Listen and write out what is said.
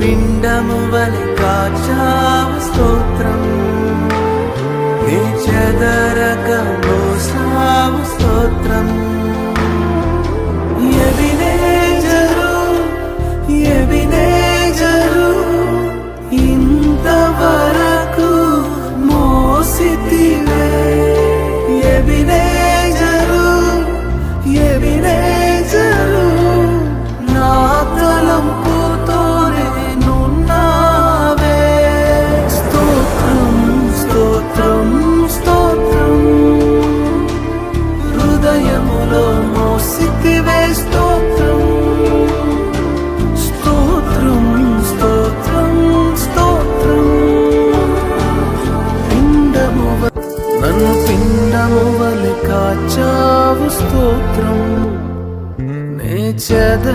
పిండము వలె కాచావు స్తోత్రం. నీ చెదరక నన్ను పిండము వలె కాచావు స్తోత్రం. నే చెద